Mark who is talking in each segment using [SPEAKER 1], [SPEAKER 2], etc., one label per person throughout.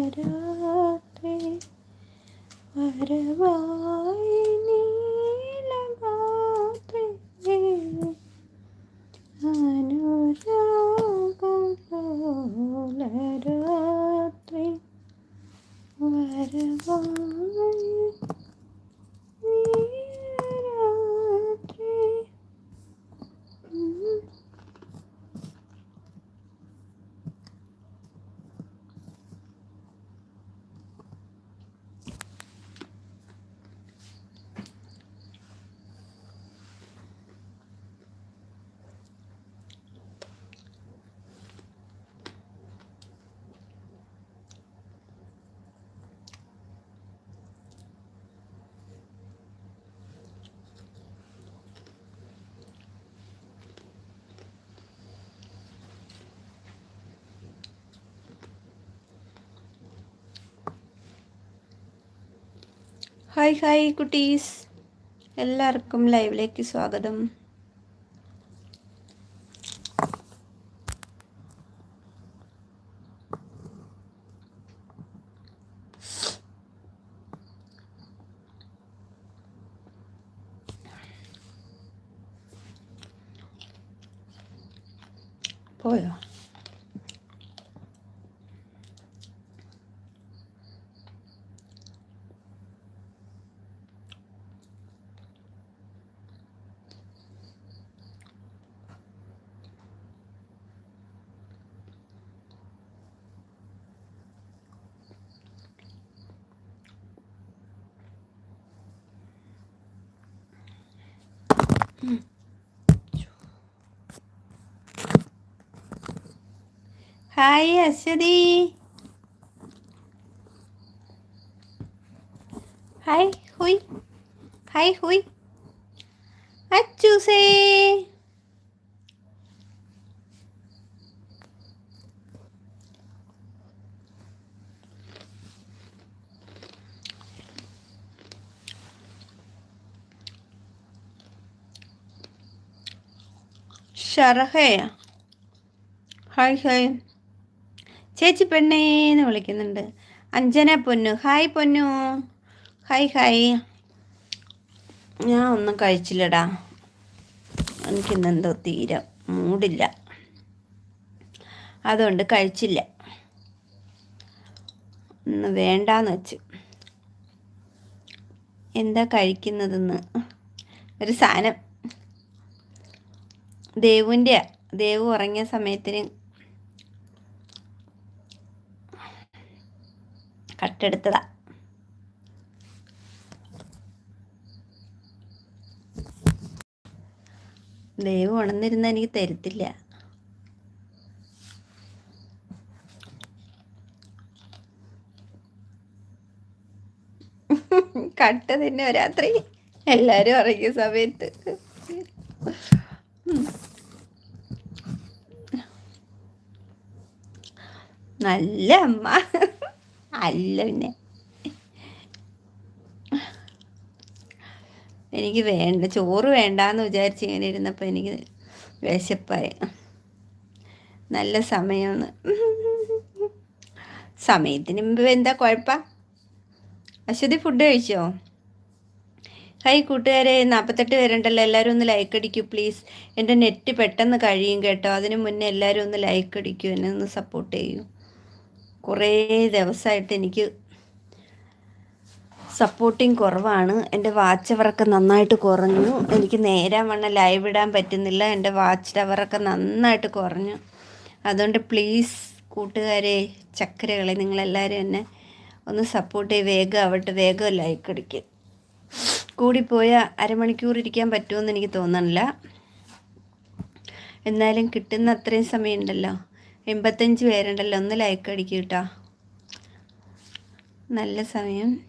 [SPEAKER 1] അനുരാഗലോലരാത്രി വരവായി hi hi കുട്ടീസ്. എല്ലാവർക്കും ലൈവിലേക്ക് സ്വാഗതം. പോയോ? ഹായ് അശ്വതി ഹായ് ഹുയ് ഹായ് ഹുയ് അച്ചൂസേ ഷറഹയാ ഹായ് ഹായ്. ചേച്ചി പെണ്ണേന്ന് വിളിക്കുന്നുണ്ട്. Anjana Ponnu. Hi Ponnu. Hi hi. ഞാൻ ഒന്നും കഴിച്ചില്ലടാ. എനിക്കിന്നെന്തോ തീരെ മൂടില്ല. അതുകൊണ്ട് കഴിച്ചില്ല. ഒന്ന് വേണ്ടാന്ന് വെച്ച്. എന്താ കഴിക്കുന്നതെന്ന്? ഒരു സാധനം. ദേവുന്റെ ദേവു ഉറങ്ങിയ സമയത്തിന് കട്ടെടുത്തതാ. ദേവ് ഉണന്നിരുന്ന എനിക്ക് തരത്തില്ല. കട്ട തന്നെ രാത്രി എല്ലാരും ഉറങ്ങിയ സമയത്ത്. നല്ല അമ്മ. അല്ല പിന്നെ. എനിക്ക് വേണ്ട ചോറ് വേണ്ടാന്ന് വിചാരിച്ച് ഇങ്ങനെ ഇരുന്നപ്പോൾ എനിക്ക് വിശപ്പായി. നല്ല സമയമാണ്. സമയത്തിന് മുമ്പ് എന്താ കുഴപ്പം? അശ്വതി ഫുഡ് കഴിച്ചോ? ഹായ് കൂട്ടുകാരെ നാൽപ്പത്തെട്ട് പേരുണ്ടല്ലോ എല്ലാവരും ഒന്ന് ലൈക്ക് അടിക്കൂ പ്ലീസ് എന്റെ നെറ്റ് പെട്ടെന്ന് കഴിയും കേട്ടോ. അതിന് മുന്നേ എല്ലാവരും ഒന്ന് ലൈക്ക് അടിക്കൂ എന്നെ ഒന്ന് സപ്പോർട്ട് ചെയ്യൂ. കുറേ ദിവസമായിട്ട് എനിക്ക് സപ്പോർട്ടിങ് കുറവാണ്. എന്റെ വാച്ച് അവറൊക്കെ നന്നായിട്ട് കുറഞ്ഞു. എനിക്ക് നേരാൻ വണ്ണം ലൈവ് ഇടാൻ പറ്റുന്നില്ല. എന്റെ വാച്ച് ടവറൊക്കെ നന്നായിട്ട് കുറഞ്ഞു. അതുകൊണ്ട് പ്ലീസ് കൂട്ടുകാരെ ചക്കരകളെ നിങ്ങളെല്ലാവരും എന്നെ ഒന്ന് സപ്പോർട്ട് ചെയ്ത് വേഗം ആവട്ടെ വേഗം ലൈക്ക് അടിക്കുക കൂടിപ്പോയ അരമണിക്കൂർ ഇരിക്കാൻ പറ്റുമെന്ന് എനിക്ക് തോന്നണില്ല. എന്നാലും കിട്ടുന്ന അത്രയും സമയമുണ്ടല്ലോ. എൺപത്തഞ്ച് പേരുണ്ടല്ലോ. ഒന്ന് ലൈക്ക് അടിക്കുക കേട്ടോ. നല്ല സമയം.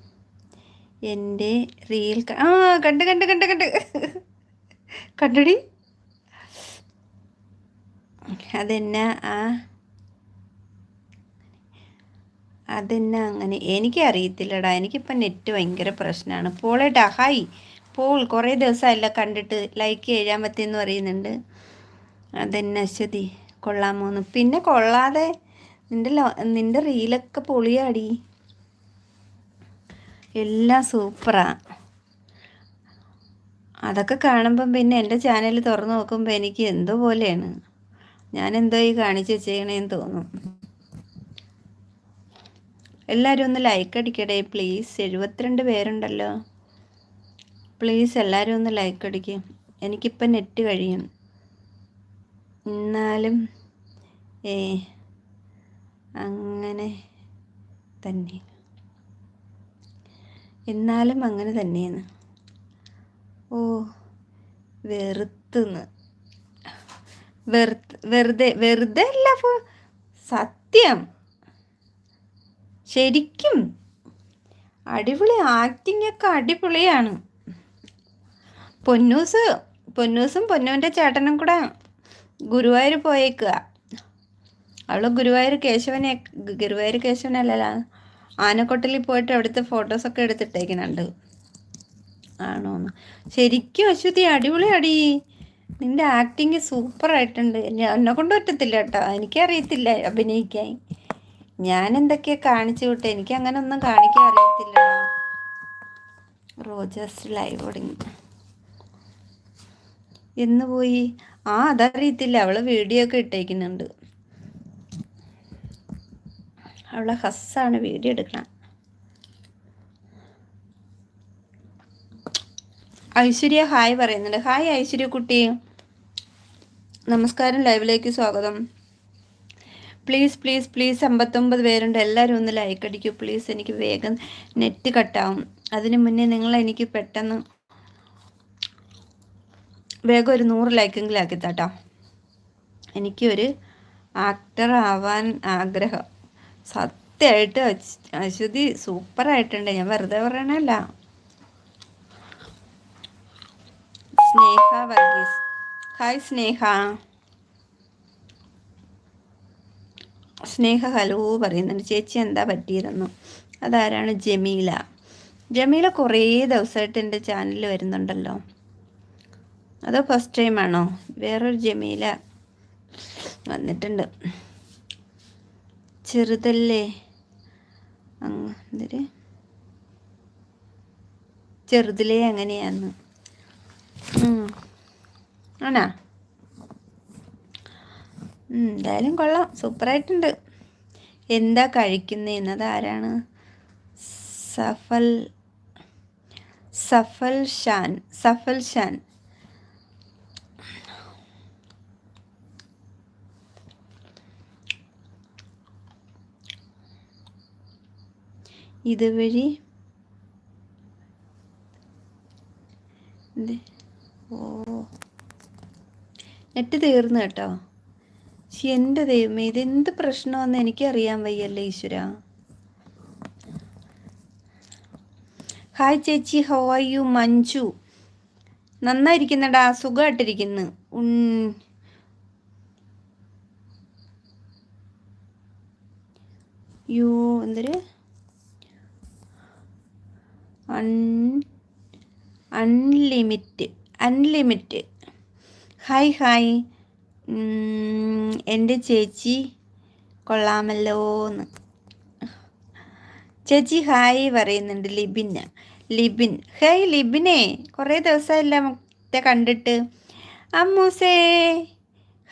[SPEAKER 1] എന്റെ റീൽ ആ കണ്ട് കണ്ട് കണ്ട് കണ്ട്. കണ്ടടി. അതെന്നാ? ആ അതെന്നാ അങ്ങനെ? എനിക്കറിയത്തില്ലടാ. എനിക്കിപ്പം നെറ്റ് ഭയങ്കര പ്രശ്നമാണ് പോളേട്ടാ ഹായ്. പോൾ കുറേ ദിവസമല്ല കണ്ടിട്ട് ലൈക്ക് ചെയ്യാൻ പറ്റിയെന്ന് പറയുന്നുണ്ട്. അതെന്നെ അശ്വതി? കൊള്ളാമോന്ന്. പിന്നെ കൊള്ളാതെ നിന്റെ നിന്റെ റീലൊക്കെ പൊളിയാടി. എല്ലാം സൂപ്പറാ. അതൊക്കെ കാണുമ്പം പിന്നെ എന്റെ ചാനൽ തുറന്നു നോക്കുമ്പോൾ എനിക്ക് എന്തോ പോലെയാണ്. ഞാൻ എന്തോ ഈ കാണിച്ച് വെച്ചേക്കണേന്ന് തോന്നും. എല്ലാവരും ഒന്ന് ലൈക്ക് അടിക്കടേ പ്ലീസ് എഴുപത്തിരണ്ട് പേരുണ്ടല്ലോ. പ്ലീസ് എല്ലാവരും ഒന്ന് ലൈക്ക് അടിക്കും. എനിക്കിപ്പം നെറ്റ് കഴിയും. എന്നാലും ഏ അങ്ങനെ തന്നെ. എന്നാലും അങ്ങനെ തന്നെയാണ്. ഓ വെറുത്തുന്ന്. വെറുത്ത് വെറുതെ വെറുതെ അല്ല സത്യം. ശരിക്കും അടിപൊളി ആക്ടിംഗ് ഒക്കെ അടിപൊളിയാണ്. പൊന്നൂസ് പൊന്നൂസും പൊന്നൂന്റെ ചേട്ടനും കൂടെ ഗുരുവായൂർ പോയേക്കുക അവൾ ഗുരുവായൂർ കേശവനെ ഗുരുവായൂർ കേശവനല്ലല്ല ആനക്കൊട്ടലിൽ പോയിട്ട് അവിടുത്തെ ഫോട്ടോസൊക്കെ എടുത്തിട്ടേക്കുന്നുണ്ട്. ആണോന്ന്. ശരിക്കും അശ്വതി അടിപൊളി അടി നിന്റെ ആക്ടിങ് സൂപ്പറായിട്ടുണ്ട് എന്നെ കൊണ്ട് പറ്റത്തില്ല കേട്ടോ. എനിക്കറിയത്തില്ല അഭിനയിക്കാൻ. ഞാൻ എന്തൊക്കെയാ കാണിച്ചു വിട്ടെ? എനിക്ക് അങ്ങനെ ഒന്നും കാണിക്കാൻ അറിയത്തില്ല റോജസ് ലൈവ് തുടങ്ങി. എന്ന് പോയി? ആ അതറിയത്തില്ല. അവൾ വീഡിയോ ഒക്കെ ഇട്ടേക്കുന്നുണ്ട്. അവളെ ഹസ്സാണ് വീഡിയോ എടുക്കണം. ഐശ്വര്യ ഹായ് പറയുന്നുണ്ട്. ഹായ് ഐശ്വര്യ കുട്ടി. നമസ്കാരം. ലൈവിലേക്ക് സ്വാഗതം. പ്ലീസ് പ്ലീസ് പ്ലീസ് അമ്പത്തൊമ്പത് പേരുണ്ട്. എല്ലാവരും ഒന്ന് ലൈക്ക് അടിക്കൂ. പ്ലീസ് എനിക്ക് വേഗം നെറ്റ് കട്ടാവും അതിന് മുന്നേ നിങ്ങൾ എനിക്ക് പെട്ടെന്ന് വേഗം ഒരു നൂറ് ലൈക്കെങ്കിലും ആക്കി താട്ടോ എനിക്കൊരു ആക്ടർ ആവാൻ ആഗ്രഹം. സത്യമായിട്ട് അശ്വതി സൂപ്പറായിട്ടുണ്ട് ഞാൻ വെറുതെ പറയണല്ല സ്നേഹ വർഗീസ്. ഹായ് സ്നേഹ. സ്നേഹ ഹലോ പറയുന്നുണ്ട്. ചേച്ചി എന്താ പറ്റിയതെന്നു? അതാരാണ്? ജമീല. ജമീല കുറേ ദിവസമായിട്ട് എന്റെ ചാനലിൽ വരുന്നുണ്ടല്ലോ. അതോ ഫസ്റ്റ് ടൈം ആണോ? വേറൊരു ജമീല വന്നിട്ടുണ്ട്. ചെറുതല്ലേ? എന്തൊരു? ചെറുതിലേ അങ്ങനെയാന്ന്. ആണാ? എന്തായാലും കൊള്ളാം. സൂപ്പറായിട്ടുണ്ട്. എന്താ കഴിക്കുന്നത് ആരാണ് സഫൽ സഫൽ ഷാൻ സഫൽ ഷാൻ. ഇതുവഴി ഓ. നെറ്റ് തീർന്നു കേട്ടോ. എന്റെ ദൈവമേ ഇതെന്ത് പ്രശ്നമെന്ന് എനിക്കറിയാൻ വയ്യല്ലേ ഈശ്വര. ഹായ് ചേച്ചി ഹൗ ആർ യു മഞ്ജു. നന്നായിരിക്കുന്നടാ സുഖമായിട്ടിരിക്കുന്നു യു എന്തൊരു? അൺ അൺലിമിറ്റ് അൺലിമിറ്റ്. ഹായ് ഹായ് എന്റെ ചേച്ചി കൊള്ളാമല്ലോ എന്ന് ചേച്ചി ഹായ് പറയുന്നുണ്ട് ലിബിന് ലിബിൻ. ഹേയ് ലിബിനെ കുറേ ദിവസമല്ല മുത്തെ കണ്ടിട്ട്. അമ്മൂസേ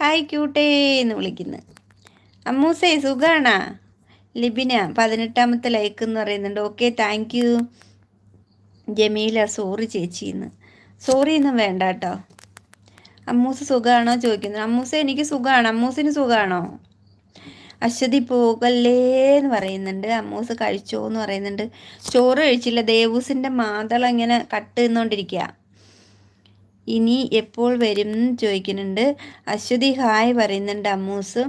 [SPEAKER 1] ഹായ് ക്യൂട്ടേ എന്ന് വിളിക്കുന്നു. അമ്മൂസേ സുഖാണാ? ലിബിന പതിനെട്ടാമത്തെ ലൈക്ക് എന്ന് പറയുന്നുണ്ട്. Okay thank you. Jameela sorry ചേച്ചിന്ന്. Sorry ഒന്നും വേണ്ട കേട്ടോ അമ്മൂസ് സുഖമാണോ ചോദിക്കുന്നത്. അമ്മൂസ് എനിക്ക് സുഖമാണ് അമ്മൂസിന് സുഖമാണോ അശ്വതി പോകല്ലേ എന്ന് പറയുന്നുണ്ട്. അമ്മൂസ് കഴിച്ചോ എന്ന് പറയുന്നുണ്ട്. ചോറ് കഴിച്ചില്ല. ദേവൂസിന്റെ മാതളം ഇങ്ങനെ കട്ട് നിന്നുകൊണ്ടിരിക്കുക ഇനി എപ്പോൾ വരും എന്ന് ചോദിക്കുന്നുണ്ട്. അശ്വതി ഹായ് പറയുന്നുണ്ട് അമ്മൂസ്.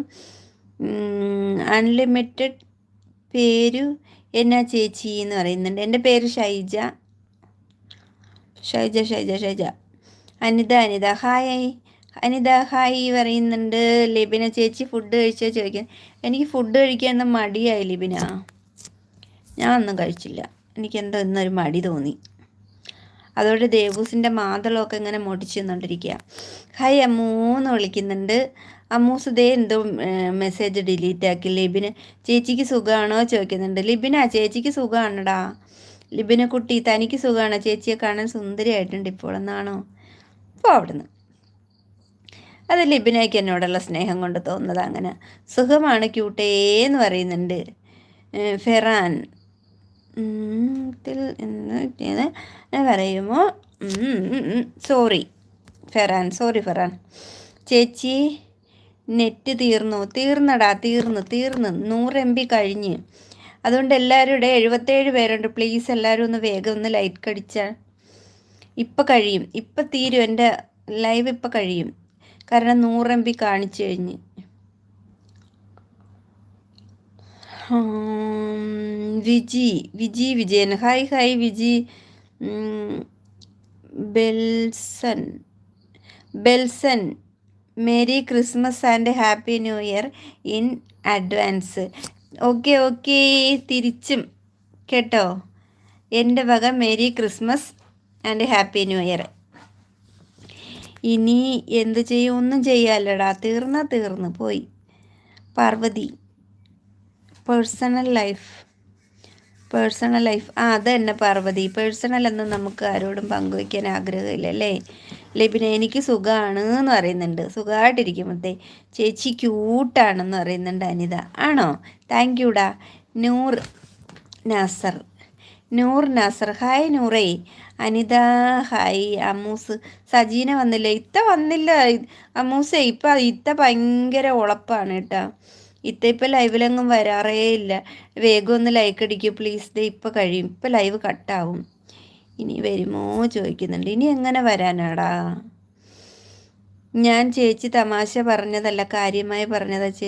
[SPEAKER 1] അൺലിമിറ്റഡ് പേരു എന്നാ ചേച്ചി എന്ന് പറയുന്നുണ്ട്. എന്റെ പേര് ഷൈജ. ഷൈജ ഷൈജ ഷൈജ. അനിത അനിത ഹായ് അനിത ഹായ് പറയുന്നുണ്ട്. ലിബിന ചേച്ചി ഫുഡ് കഴിച്ചോ ചോദിക്കാൻ എനിക്ക് ഫുഡ് കഴിക്കാൻ മടിയായി ലിബിന. ഞാൻ ഒന്നും കഴിച്ചില്ല. എനിക്ക് എന്തോ ഇന്നൊരു മടി തോന്നി. അതോടെ ദേവൂസിന്റെ മാതളമൊക്കെ ഇങ്ങനെ മുടിച്ചു നിന്നോണ്ടിരിക്കുക ഹായ് അമ്മൂന്ന് വിളിക്കുന്നുണ്ട്. അമ്മൂസ് ദേ എന്തോ മെസ്സേജ് ഡിലീറ്റ് ആക്കി. ലിബിന് ചേച്ചിക്ക് സുഖമാണോ ചോദിക്കുന്നുണ്ട്. ലിബിന ചേച്ചിക്ക് സുഖമാണടാ ലിബിന കുട്ടി തനിക്ക് സുഖമാണോ ചേച്ചിയെ കാണാൻ സുന്ദരിയായിട്ടുണ്ട് ഇപ്പോൾ എന്നാണോ അപ്പോൾ അവിടുന്ന്. അത് ലിബിനയ്ക്ക് എന്നോടുള്ള സ്നേഹം കൊണ്ട് തോന്നുന്നത് അങ്ങനെ. സുഖമാണ് ക്യൂട്ടേ എന്ന് പറയുന്നുണ്ട്. ഫെറാൻ. പറയുമ്പോൾ സോറി. Ferran sorry Ferran. ചേച്ചി നെറ്റ് തീർന്നു തീർന്നടാ തീർന്നു തീർന്നു. നൂറ് എം ബി കഴിഞ്ഞ്. അതുകൊണ്ട് എല്ലാവരും ഇവിടെ എഴുപത്തേഴ് പേരുണ്ട്. പ്ലീസ് എല്ലാവരും ഒന്ന് വേഗം ഒന്ന് ലൈറ്റ് കടിച്ചാൽ ഇപ്പം കഴിയും. ഇപ്പം തീരും. എന്റെ ലൈവ് ഇപ്പം കഴിയും. കാരണം നൂറ് എം ബി കാണിച്ചു കഴിഞ്ഞ്. Viji Viji Vijayan. Hi hi Viji. Belson. Belson merry Christmas and happy new year in advance. Okay okay. തിരിച്ചും. കേട്ടോ? എന്റെ വക merry Christmas and happy new year ഇനി എന്ത് ചെയ്യും? ഒന്നും ചെയ്യാല്ലടാ. തീർന്ന തീർന്ന് പോയി. Parvathi. Personal life personal life ആ അത് തന്നെ പാർവതി. പേഴ്സണൽ എന്ന് നമുക്ക് ആരോടും പങ്കുവയ്ക്കാൻ ആഗ്രഹമില്ല അല്ലേ? അല്ലേ പിന്നെ എനിക്ക് സുഖമാണ് എന്ന് പറയുന്നുണ്ട്. സുഖമായിട്ടിരിക്കുമ്പോഴത്തെ ചേച്ചി ക്യൂട്ടാണെന്ന് പറയുന്നുണ്ട് അനിത. ആണോ? താങ്ക് യുടാ നൂർ നാസർ. നൂർ നസർ. ഹായ് നൂറേ. അനിത ഹായ്. അമ്മൂസ് സജീന വന്നില്ല? ഇത്ത വന്നില്ല. അമ്മൂസേ ഇപ്പം ഇത്ത ഭയങ്കര ഉളപ്പാണ് കേട്ടോ. ഇത്ത ഇപ്പം ലൈവിലെങ്ങും വരാറേ ഇല്ല. വേഗം ഒന്ന് ലൈക്ക് അടിക്കൂ. പ്ലീസ് ദേ ഇപ്പം കഴിയും. ഇപ്പം ലൈവ് കട്ടാവും ഇനി വരുമോ? ചോദിക്കുന്നുണ്ട്. ഇനി എങ്ങനെ വരാനാടാ? ഞാൻ ചേച്ചി തമാശ പറഞ്ഞതല്ല കാര്യമായി പറഞ്ഞതാ ചേച്ചി